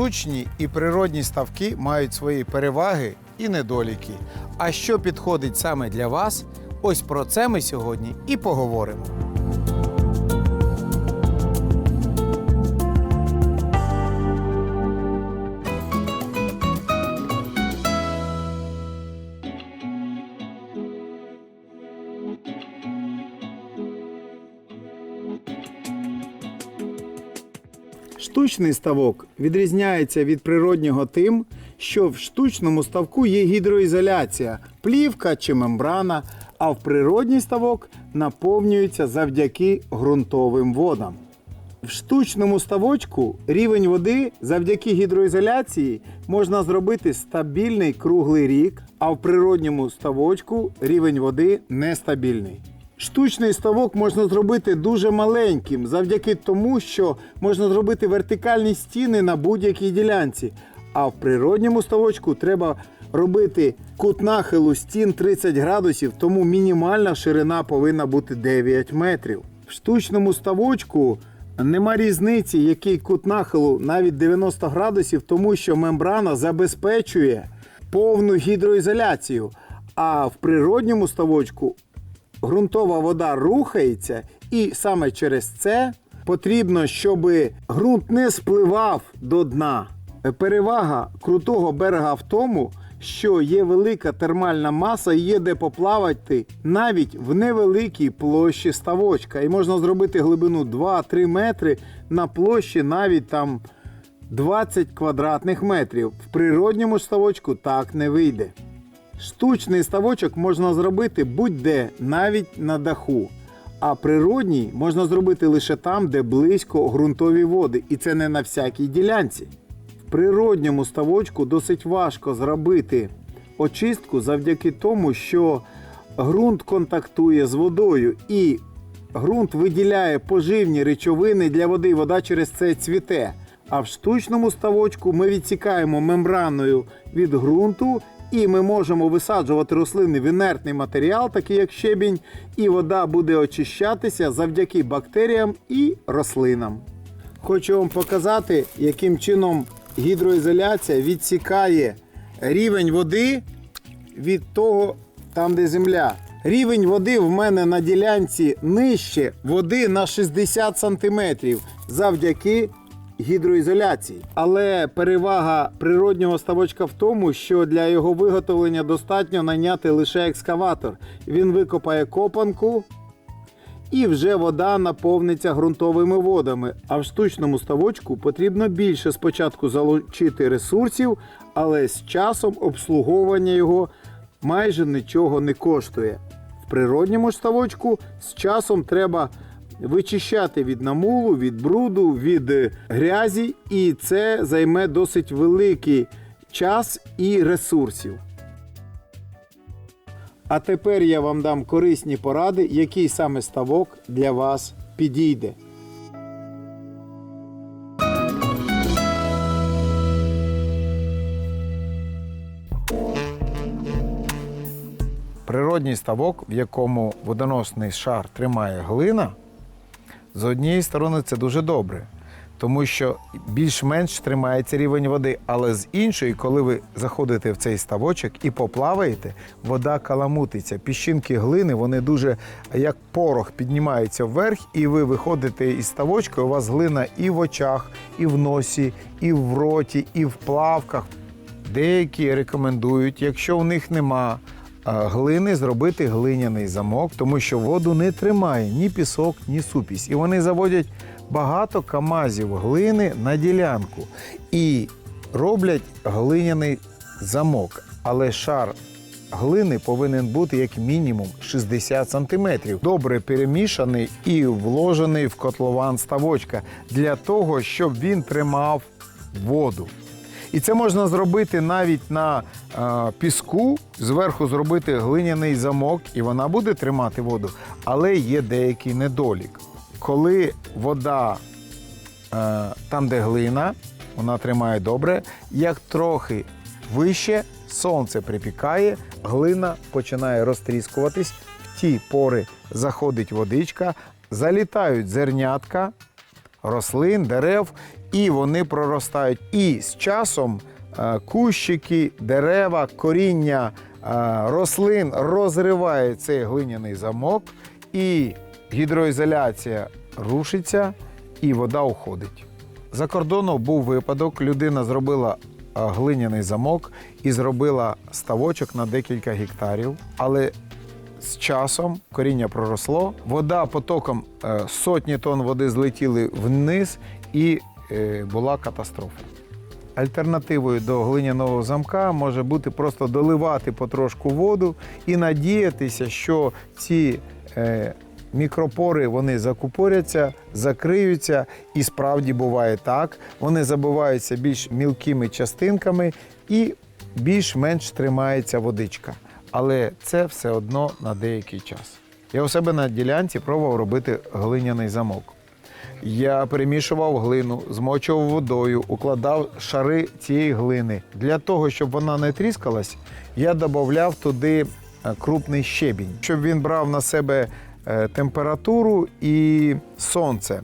Штучні і природні ставки мають свої переваги і недоліки. А що підходить саме для вас? Ось про це ми сьогодні і поговоримо. Штучний ставок відрізняється від природнього тим, що в штучному ставку є гідроізоляція, плівка чи мембрана, а в природній ставок наповнюється завдяки ґрунтовим водам. В штучному ставочку рівень води завдяки гідроізоляції можна зробити стабільний круглий рік, а в природньому ставочку рівень води нестабільний. Штучний ставок можна зробити дуже маленьким завдяки тому, що можна зробити вертикальні стіни на будь-якій ділянці. А в природньому ставочку треба робити кут нахилу стін 30 градусів, тому мінімальна ширина повинна бути 9 метрів. В штучному ставочку нема різниці, який кут нахилу навіть 90 градусів, тому що мембрана забезпечує повну гідроізоляцію. А в природньому ставочку ґрунтова вода рухається, і саме через це потрібно, щоб ґрунт не спливав до дна. Перевага крутого берега в тому, що є велика термальна маса, і є де поплавати навіть в невеликій площі ставочка. І можна зробити глибину 2-3 метри на площі навіть там 20 квадратних метрів. В природньому ставочку так не вийде. Штучний ставочок можна зробити будь-де, навіть на даху. А природній можна зробити лише там, де близько ґрунтові води, і це не на всякій ділянці. В природньому ставочку досить важко зробити очистку завдяки тому, що ґрунт контактує з водою і ґрунт виділяє поживні речовини для води, вода через це цвіте. А в штучному ставочку ми відсікаємо мембраною від ґрунту і ми можемо висаджувати рослини в інертний матеріал, такий як щебінь, і вода буде очищатися завдяки бактеріям і рослинам. Хочу вам показати, яким чином гідроізоляція відсікає рівень води від того, там, де земля. Рівень води в мене на ділянці нижче води на 60 см завдяки гідроізоляції. Але перевага природнього ставочка в тому, що для його виготовлення достатньо найняти лише екскаватор. Він викопає копанку. І вже вода наповниться ґрунтовими водами. А в штучному ставочку потрібно більше спочатку залучити ресурсів, але з часом обслуговування його майже нічого не коштує. В природньому ставочку з часом треба вичищати від намулу, від бруду, від е, грязі, і це займе досить великий час і ресурсів. А тепер я вам дам корисні поради, який саме ставок для вас підійде. Природній ставок, в якому водоносний шар тримає глина, з однієї сторони це дуже добре, тому що більш-менш тримається рівень води. Але з іншої, коли ви заходите в цей ставочок і поплаваєте, вода каламутиться. Піщинки глини вони дуже як порох піднімаються вверх, і ви виходите із ставочка. У вас глина і в очах, і в носі, і в роті, і в плавках. Деякі рекомендують, якщо у них нема глини, зробити глиняний замок, тому що воду не тримає ні пісок, ні супість. І вони заводять багато камазів глини на ділянку і роблять глиняний замок. Але шар глини повинен бути як мінімум 60 сантиметрів. Добре перемішаний і вложений в котлован ставочка для того, щоб він тримав воду. І це можна зробити навіть на е, піску, зверху зробити глиняний замок, і вона буде тримати воду. Але є деякий недолік. Коли вода е, там, де глина, вона тримає добре, як трохи вище сонце припікає, глина починає розтріскуватись, в ті пори заходить водичка, залітають зернятка, рослин, дерев, і вони проростають. І з часом е, кущики, дерева, коріння е, рослин розривають цей глиняний замок, і гідроізоляція рушиться, і вода уходить. За кордоном був випадок, людина зробила глиняний замок і зробила ставочок на декілька гектарів, але з часом коріння проросло, вода потоком е, сотні тонн води злетіли вниз і е, була катастрофа. Альтернативою до глиняного замка може бути просто доливати потрошку воду і надіятися, що ці е, мікропори вони закупоряться, закриються, і справді буває так. Вони забиваються більш мілкими частинками і більш-менш тримається водичка. Але це все одно на деякий час. Я у себе на ділянці пробував робити глиняний замок. Я перемішував глину, змочував водою, укладав шари цієї глини. Для того, щоб вона не тріскалась, я додавав туди е, крупний щебінь, щоб він брав на себе е, температуру і сонце.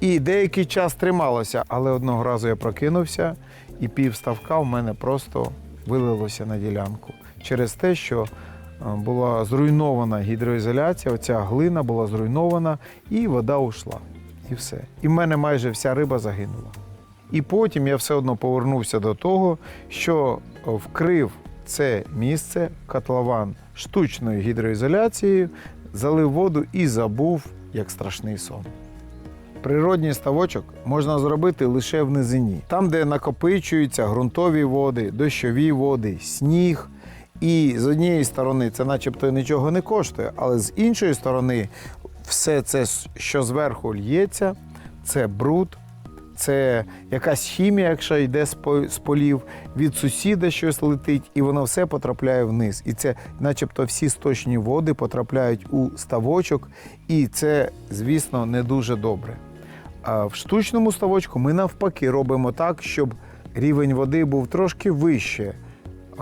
І деякий час трималося, але одного разу я прокинувся, і пів ставка в мене просто вилилося на ділянку через те, що е, була зруйнована гідроізоляція, оця глина була зруйнована, і вода ушла. І все. І в мене майже вся риба загинула. І потім я все одно повернувся до того, що вкрив це місце котлован штучною гідроізоляцією, залив воду і забув як страшний сон. Природній ставочок можна зробити лише в низині, там, де накопичуються ґрунтові води, дощові води, сніг. І з однієї сторони це начебто нічого не коштує, але з іншої сторони, все це, що зверху лється, це бруд, це якась хімія, якщо йде з по- полів, від сусіда щось летить, і воно все потрапляє вниз. І це, начебто, всі сточні води потрапляють у ставочок, і це, звісно, не дуже добре. А в штучному ставочку ми навпаки робимо так, щоб рівень води був трошки вище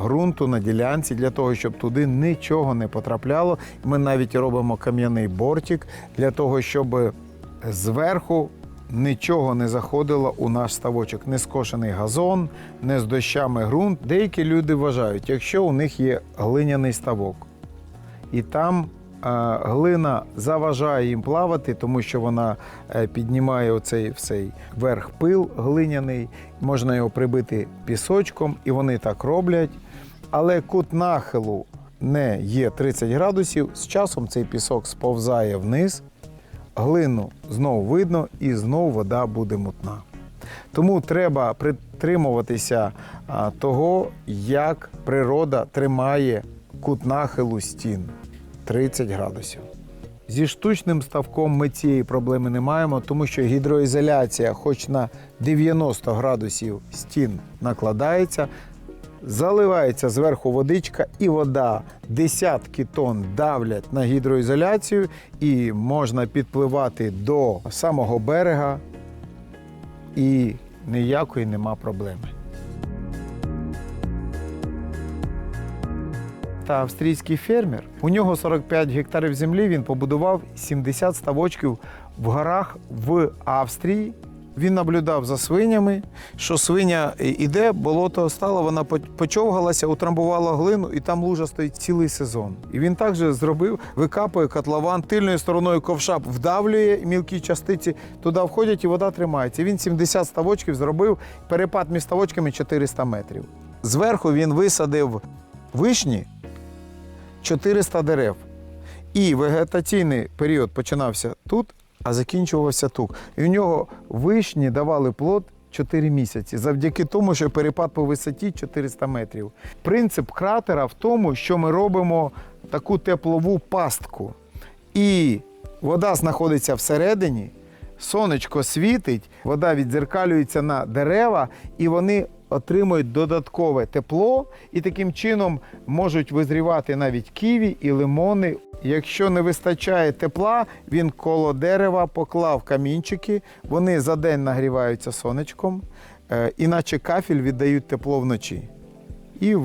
ґрунту на ділянці для того, щоб туди нічого не потрапляло. Ми навіть робимо кам'яний бортик для того, щоб зверху нічого не заходило у наш ставочок. Не скошений газон, не з дощами ґрунт. Деякі люди вважають, якщо у них є глиняний ставок, і там е, глина заважає їм плавати, тому що вона е, піднімає оцей всей верх пил глиняний, можна його прибити пісочком, і вони так роблять. Але кут нахилу не є 30 градусів. З часом цей пісок сповзає вниз, глину знову видно, і знову вода буде мутна. Тому треба притримуватися того, як природа тримає кут нахилу стін 30 градусів. Зі штучним ставком ми цієї проблеми не маємо, тому що гідроізоляція, хоч на 90 градусів стін накладається, заливається зверху водичка, і вода десятки тонн давлять на гідроізоляцію, і можна підпливати до самого берега, і ніякої нема проблеми. Та австрійський фермер. У нього 45 гектарів землі. Він побудував 70 ставочків в горах в Австрії. Він наблюдав за свинями, що свиня іде, болото стало, вона почовгалася, утрамбувала глину, і там лужа стоїть цілий сезон. І він також зробив, викапує котлован, тильною стороною ковша вдавлює мілкі частиці, туди входять і вода тримається. Він 70 ставочків зробив, перепад між ставочками 400 метрів. Зверху він висадив вишні 400 дерев. І вегетаційний період починався тут, а закінчувався тут. І в нього вишні давали плод 4 місяці завдяки тому, що перепад по висоті 400 метрів. Принцип кратера в тому, що ми робимо таку теплову пастку. І вода знаходиться всередині, сонечко світить, вода віддзеркалюється на дерева, і вони отримують додаткове тепло, і таким чином можуть визрівати навіть ківі і лимони. Якщо не вистачає тепла, він коло дерева поклав камінчики, вони за день нагріваються сонечком, е, іначе кафель віддають тепло вночі. І е,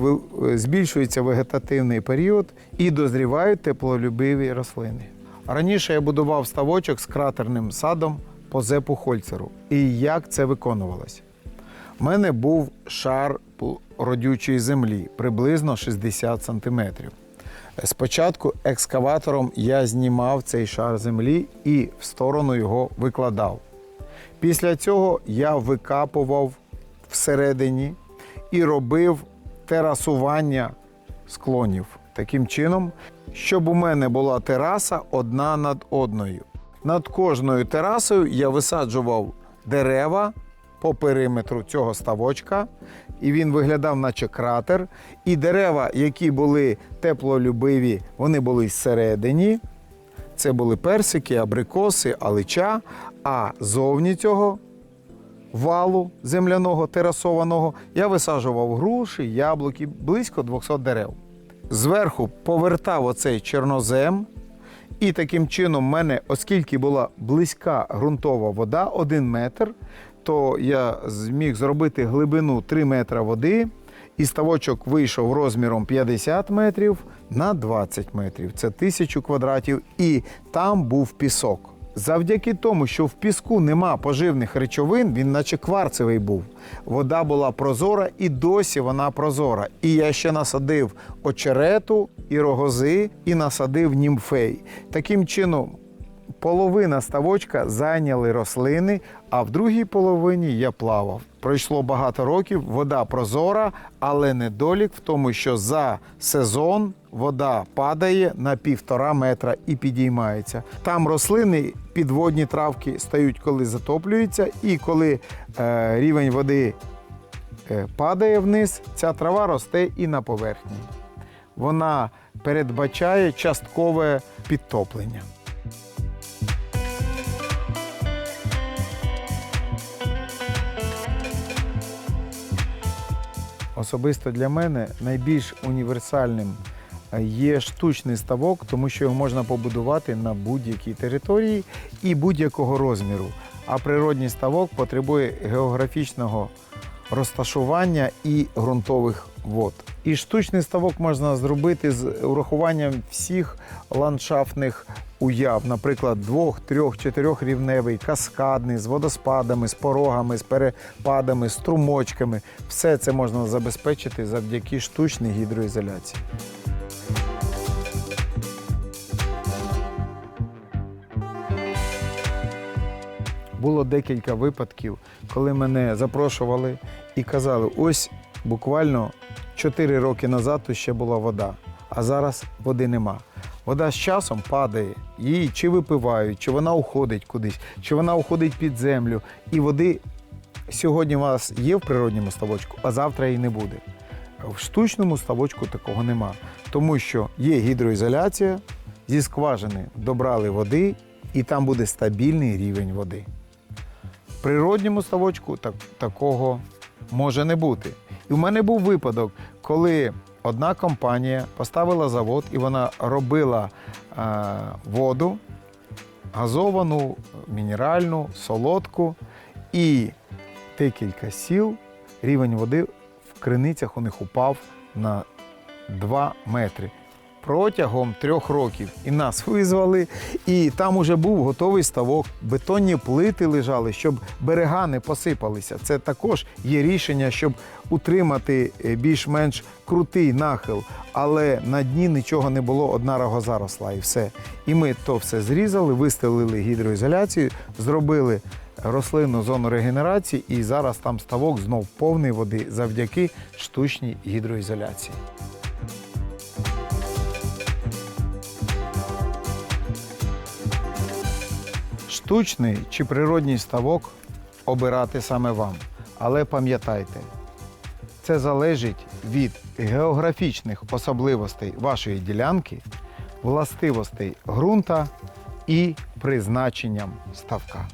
збільшується вегетативний період і дозрівають теплолюбиві рослини. Раніше я будував ставочок з кратерним садом по зепу Хольцеру. І як це виконувалось? У мене був шар родючої землі приблизно 60 см. Спочатку екскаватором я знімав цей шар землі і в сторону його викладав. Після цього я викапував всередині і робив терасування склонів таким чином, щоб у мене була тераса одна над одною. Над кожною терасою я висаджував дерева по периметру цього ставочка, і він виглядав, наче кратер. І дерева, які були теплолюбиві, вони були всередині. Це були персики, абрикоси, алича. А зовні цього валу земляного терасованого я висаджував груші, яблуки, близько 200 дерев. Зверху повертав оцей чорнозем, і таким чином, в мене, оскільки була близька ґрунтова вода, один метр, то я зміг зробити глибину 3 метра води, і ставочок вийшов розміром 50 метрів на 20 метрів. Це тисячу квадратів, і там був пісок. Завдяки тому, що в піску нема поживних речовин, він наче кварцевий був. Вода була прозора і досі вона прозора. І я ще насадив очерету і рогози, і насадив німфей. Таким чином, половина ставочка зайняли рослини, а в другій половині я плавав. Пройшло багато років, вода прозора, але недолік в тому, що за сезон вода падає на півтора метра і підіймається. Там рослини, підводні травки стають, коли затоплюються, і коли е, рівень води е, падає вниз, ця трава росте і на поверхні. Вона передбачає часткове підтоплення. Особисто для мене найбільш універсальним е, є штучний ставок, тому що його можна побудувати на будь-якій території і будь-якого розміру. А природній ставок потребує географічного розташування і ґрунтових вод. І штучний ставок можна зробити з урахуванням всіх ландшафтних уяв, наприклад, двох, трьох, чотирьох рівневий, каскадний, з водоспадами, з порогами, з перепадами, з струмочками. Все це можна забезпечити завдяки штучній гідроізоляції. Було декілька випадків, коли мене запрошували і казали: ось буквально 4 роки назад тут ще була вода, а зараз води нема. Вода з часом падає, її чи випивають, чи вона уходить кудись, чи вона уходить під землю. І води сьогодні у вас є в природньому ставочку, а завтра її не буде. В штучному ставочку такого нема, тому що є гідроізоляція, зі скважини добрали води, і там буде стабільний рівень води. В природньому ставочку так, такого може не бути. І в мене був випадок, коли одна компанія поставила завод і вона робила е, воду газовану, мінеральну, солодку, і декілька сіл рівень води в криницях у них упав на 2 метри. Протягом трьох років і нас визвали, і там уже був готовий ставок, бетонні плити лежали, щоб берега не посипалися. Це також є рішення, щоб утримати е, більш-менш крутий нахил, але на дні нічого не було, одна рогоза росла і все. І ми то все зрізали, вистелили гідроізоляцію, зробили рослинну зону регенерації, і зараз там ставок знов повний води завдяки штучній гідроізоляції. Штучний чи природній ставок обирати саме вам. Але пам'ятайте, це залежить від географічних особливостей вашої ділянки, властивостей ґрунта і призначенням ставка.